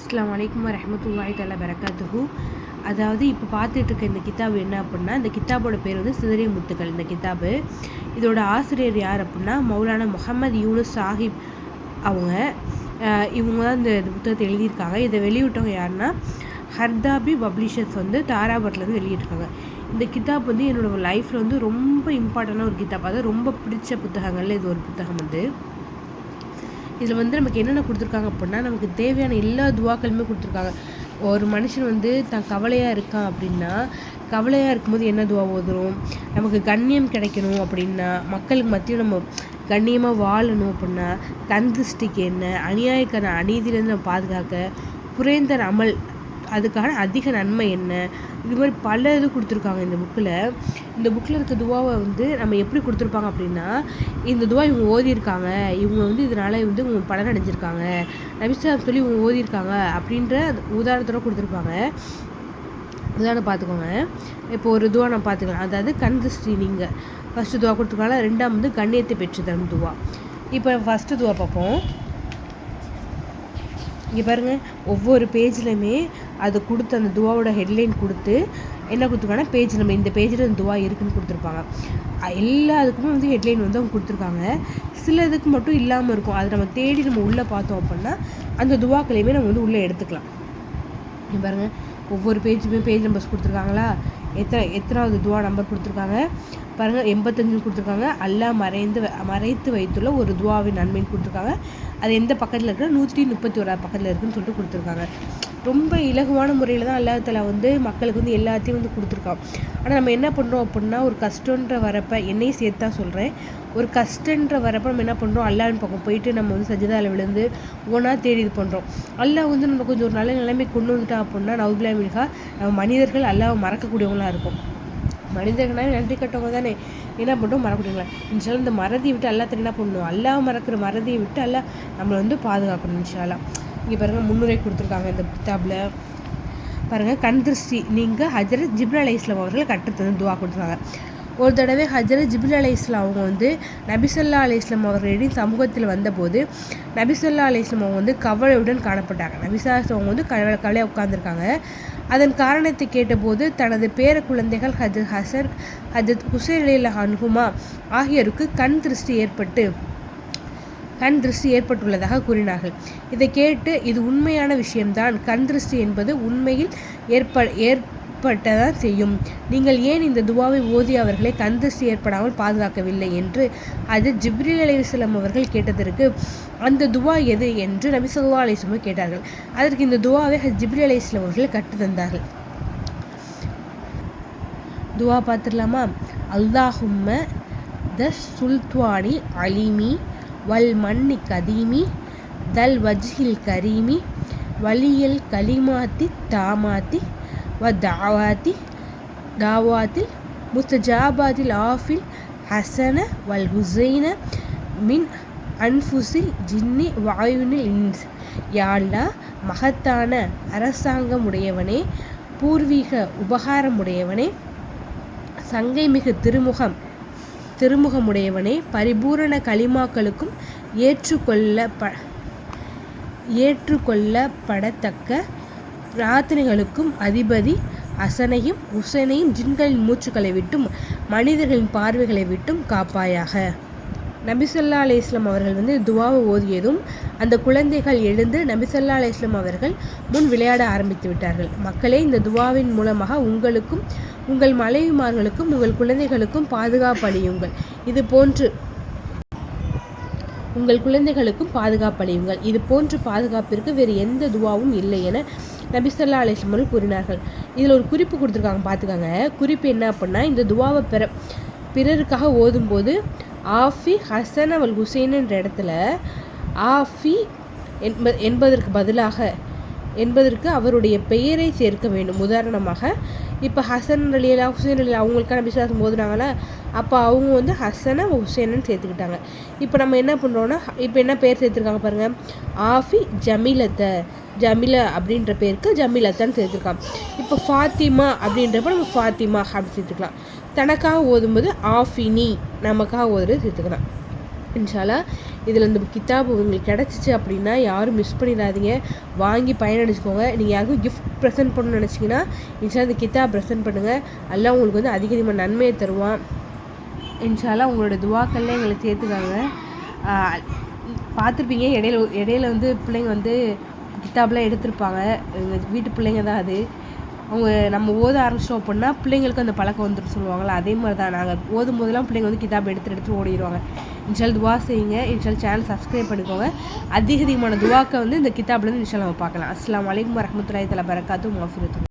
அஸ்லாம் வலைக்கம் வரமத்துல்லாஹி தலா வரகாத்துஹு அதாவது இப்போ பார்த்துட்டு இருக்க இந்த கித்தாப் என்ன அப்படின்னா இந்த கித்தாபோட பேர் வந்து சிதறிய முத்துக்கள் இந்த கித்தாபு. இதோட ஆசிரியர் யார் அப்படின்னா மௌலானா முகமது யூனுஸ் சாஹிப் அவங்க. இவங்க தான் இந்த புத்தகத்தை எழுதியிருக்காங்க. இதை வெளியிட்டவங்க யாருன்னா ஹர்தாபி பப்ளிஷர்ஸ் வந்து தாராபட்லேருந்து வெளியிட்டிருக்காங்க. இந்த கித்தாப் வந்து என்னோட லைஃப்பில் வந்து ரொம்ப இம்பார்ட்டண்டான ஒரு கித்தாப் அதாவது ரொம்ப பிடிச்ச புத்தகங்கள்ல இது ஒரு புத்தகம் வந்து. இதில் வந்து நமக்கு என்னென்ன கொடுத்துருக்காங்க அப்படின்னா நமக்கு தேவையான எல்லா துவாக்களுமே கொடுத்துருக்காங்க. ஒரு மனுஷன் வந்து தான் கவலையாக இருக்கான் அப்படின்னா கவலையாக இருக்கும்போது என்ன துவா ஓதுறோம் நமக்கு கண்ணியம் கிடைக்கணும் அப்படின்னா மக்களுக்கு மத்தியும் நம்ம கண்ணியமாக வாழணும் அப்படின்னா தந்திருஷ்டிக்கு என்ன? அநியாயக்கான அநீதியிலேருந்து நம்ம பாதுகாக்க குறைந்த அமல் அதுக்கான அதிக நன்மை என்ன? இது மாதிரி பல இது கொடுத்துருக்காங்க இந்த புக்கில் இந்த புக்கில் இருக்க துவாவை வந்து நம்ம எப்படி கொடுத்துருப்பாங்க அப்படின்னா இந்த துவா இவங்க ஓதியிருக்காங்க. இவங்க வந்து இதனால் வந்து இவங்க பலன் அடைஞ்சிருக்காங்க. நபிஸ்லாம் சொல்லி இவங்க ஓதியிருக்காங்க அப்படின்ற உதாரணத்தோட கொடுத்துருப்பாங்க. உதாரணம் பார்த்துக்கோங்க. இப்போ ஒரு துவா நான் பார்த்துக்கலாம். அதாவது கண் திருஷ்டி நீங்கள் ஃபஸ்ட்டு துவா கொடுத்துருக்காங்க. ரெண்டாம் வந்து கண்ணியத்தை பெற்று தரும் துவா. இப்போ ஃபஸ்ட்டு துவா பார்ப்போம். இங்கே பாருங்கள் ஒவ்வொரு பேஜ்லையுமே அது கொடுத்து அந்த துவாவோட ஹெட்லைன் கொடுத்து என்ன கொடுத்துருக்காங்கன்னா பேஜ் நம்ம இந்த பேஜில் இந்த துவா இருக்குன்னு கொடுத்துருப்பாங்க. எல்லாத்துக்குமே எல்லா வந்து ஹெட்லைன் வந்து அவங்க கொடுத்துருக்காங்க. சில இதுக்கு மட்டும் இல்லாமல் இருக்கும். அதை நம்ம தேடி நம்ம உள்ளே பார்த்தோம் அப்படின்னா அந்த துவாக்களையுமே நம்ம வந்து உள்ளே எடுத்துக்கலாம். இங்கே பாருங்க ஒவ்வொரு பேஜுமே பேஜ் நம்பர்ஸ் கொடுத்துருக்காங்களா? எத்தனை எத்தனாவது துவா நம்பர் கொடுத்துருக்காங்க? பாருங்கள் எண்பத்தஞ்சு கொடுத்துருக்காங்க. அல்லாஹ் மறைந்து வ- மறைத்து வைத்துள்ள ஒரு துவாவின் நன்மைன்னு கொடுத்துருக்காங்க. அது எந்த பக்கத்தில் இருக்குன்னா நூற்றி முப்பத்தி ஓராது பக்கத்தில் இருக்குன்னு சொல்லிட்டு கொடுத்துருக்காங்க. ரொம்ப இலகுவான முறையில் தான் அல்லாஹ் வந்து மக்களுக்கு வந்து எல்லாத்தையும் வந்து கொடுத்துருக்கான். ஆனால் நம்ம என்ன பண்ணுறோம் அப்படின்னா ஒரு கஷ்டன்ற வரப்ப என்னையும் சேர்த்து தான் சொல்கிறேன் ஒரு கஷ்டன்ற வரப்ப நம்ம என்ன பண்ணுறோம் அல்லாவின் பக்கம் போயிட்டு நம்ம வந்து சஜிதாவில் விழுந்து ஒன்றா தேடி இது பண்ணுறோம் அல்லாஹ் வந்து நம்ம கொஞ்சம் ஒரு நல்ல நிலைமை கொண்டு வந்துட்டா அப்படின்னா நவுபிலா மின்ஹா நம்ம மனிதர்கள் அல்லாஹ் மறக்கக்கூடியவங்களாக இருக்கும். மனிதர்களாக நன்றி கட்டவங்க தானே என்ன பண்ணுறோம் மறக்கக்கூடியவங்களா இன்ஷால்லா இந்த மறதியை விட்டு எல்லாத்தையும் என்ன பண்ணணும். அல்லாஹ் மறக்கிற மறதியை விட்டு எல்லாம் நம்மளை வந்து பாதுகாக்கணும் இன்ஷால்லா இங்கே பாருங்கள் முன்னுரை கொடுத்துருக்காங்க இந்த புத்தாப்பில் பாருங்கள் கண் திருஷ்டி நீங்கள் ஹஜரத் ஜிப்ரா அலை இஸ்லாம் அவர்கள் கற்றுத்தந்து துவா கொடுத்துருக்காங்க. ஒரு தடவை ஹஜரத் ஜிப்ரா அலை இஸ்லாம் அவங்க வந்து நபிசல்லா அலி இஸ்லாம் அவர்களின் சமூகத்தில் வந்தபோது நபிசல்லா அலி இஸ்லாம் அவங்க வந்து கவலையுடன் காணப்பட்டாங்க. நபிசல்லா அவங்க வந்து கவலை கவலையாக உட்காந்துருக்காங்க அதன் காரணத்தை கேட்டபோது தனது பேர குழந்தைகள் ஹஜரத் ஹசன் ஹஜத் ஹுசேலில் அலி அன்ஹுமா ஆகியோருக்கு கண் திருஷ்டி ஏற்பட்டு கண் திருஷ்டி ஏற்பட்டுள்ளதாக கூறினார்கள். இதை கேட்டு இது உண்மையான விஷயம்தான். கண் திருஷ்டி என்பது உண்மையில் ஏற்ப ஏற்பட்டதான் செய்யும். நீங்கள் ஏன் இந்த துவாவை ஓதி அவர்களை கந்தஸ்து ஏற்படாமல் பாதுகாக்கவில்லை என்று அது ஜிப்ரி அலைஹிஸ்ஸலாம் அவர்கள் கேட்டதற்கு அந்த துவா எது? என்று நபி ஸல்லல்லாஹு அலைஹி கேட்டார்கள். அதற்கு இந்த துவாவை ஜிப்ரி ஜிப்ரீல் அவர்கள் கற்றுத்தந்தார்கள் துவா பார்த்துடலாமா? அல்லாஹும்ம த சுல்துவானி அலிமி வல் மன்னி கதீமி தல் வஜ்ஹில் கரீமி வலியல் கலிமாத்தி தாமாத்தி வ தாவாத்தி தாவாத்தில் முஸ்தஜாபாத்தில் ஆஃபில் ஹசன வல் ஹுசைன மின் அன்ஃபுசில் ஜின்னி வாயுனில் இன்ஸ் யாழ்லா மகத்தான அரசாங்கமுடையவனே பூர்வீக உபகாரமுடையவனே சங்கை மிகு திருமுகம் திருமுகமுடையவனே பரிபூரண களிமாக்களுக்கும் ஏற்றுக்கொள்ள ப ஏற்றுக்கொள்ளப்படத்தக்க பிரார்த்தனைகளுக்கும் அதிபதி அசனையும் உசனையும் ஜின்களின் மூச்சுக்களை விட்டும் மனிதர்களின் பார்வைகளை விட்டும் காப்பாயாக. நபிசல்லா அலைஹிஸ்லாம் அவர்கள் வந்து துவாவை ஓதியதும் அந்த குழந்தைகள் எழுந்து நபிசல்லா அலைஹிஸ்லாம் அவர்கள் முன் விளையாட ஆரம்பித்து விட்டார்கள். மக்களே இந்த துவாவின் மூலமாக உங்களுக்கும் உங்கள் மனைவிமார்களுக்கும் உங்கள் குழந்தைகளுக்கும் பாதுகாப்பு அளியுங்கள். இது போன்று உங்கள் குழந்தைகளுக்கும் பாதுகாப்பளியுங்கள் இது போன்று பாதுகாப்பிற்கு வேறு எந்த துவாவும் இல்லை என நபிசல்லா அலிஸ்மல் கூறினார்கள். இதில் ஒரு குறிப்பு கொடுத்துருக்காங்க பார்த்துக்கோங்க. குறிப்பு என்ன அப்படின்னா இந்த துவாவை பெற பிறருக்காக ஓதும்போது ஆஃபி ஹசன் அவல் ஹுசைன் என்ற இடத்துல ஆஃபி என்ப என்பதற்கு பதிலாக என்பதற்கு அவருடைய பெயரை சேர்க்க வேண்டும். உதாரணமாக இப்போ ஹசன் அலியலா ஹுசேன் அலி அவங்களுக்கான விசுவாசம் போதுனாங்களா அப்போ அவங்க வந்து ஹசனை ஹுசேனன்னு சேர்த்துக்கிட்டாங்க. இப்போ நம்ம என்ன பண்ணுறோன்னா இப்போ என்ன பேர் சேர்த்துருக்காங்க பாருங்கள் ஆஃபி ஜமீலத்தை ஜமில அப்படின்ற பேருக்கு ஜமிலத்தான்னு சேர்த்துருக்கான் இப்போ ஃபாத்திமா அப்படின்றப்ப நம்ம ஃபாத்திமா அப்படி சேர்த்துக்கலாம். தனக்காக ஓதும்போது ஆஃபினி நமக்காக ஓதுறது சேர்த்துக்கலாம். இன்ஷாலா இதில் இந்த கித்தாப் உங்களுக்கு கிடச்சிச்சு அப்படின்னா யாரும் மிஸ் பண்ணிடாதீங்க. வாங்கி பயனடிச்சுக்கோங்க நீங்கள் யாருக்கும் கிஃப்ட் ப்ரெசென்ட் பண்ணணும்னு நினச்சிங்கன்னா இன்ஷா இந்த கித்தாப் ப்ரெசென்ட் பண்ணுங்கள் எல்லாம் உங்களுக்கு வந்து அதிக அதிகமாக நன்மையை தருவான். இன்ஷாலா உங்களோட துவாக்கள்லாம் எங்களை சேர்த்துக்காங்க. பார்த்துருப்பீங்க இடையில இடையில வந்து பிள்ளைங்க வந்து கித்தாப்லாம் எடுத்திருப்பாங்க. எங்கள் வீட்டு பிள்ளைங்க தான் அது. அவங்க நம்ம ஓத ஆரம்பிச்சிட்டோம் அப்படின்னா பிள்ளைங்களுக்கு அந்த பழக்கம் வந்துட்டு சொல்லுவாங்களா அதே மாதிரி தான் நாங்கள் ஓதும் போதெல்லாம் பிள்ளைங்க வந்து கிதாப் எடுத்து எடுத்து ஓடிடுவாங்க. இன்ஷால் துவா செய்யுங்க. இன்ஷால் சேனல் சப்ஸ்கிரைப் பண்ணிக்கோங்க. அதிக அதிகமான துவாக்கை வந்து இந்த கிதாப்லேருந்து இன்ஷால் நம்ம பார்க்கலாம். அஸ்லாம் வலைக்கம் வரமத்துல்லாய் தலா பரக்காத்து மாஃபிரத்து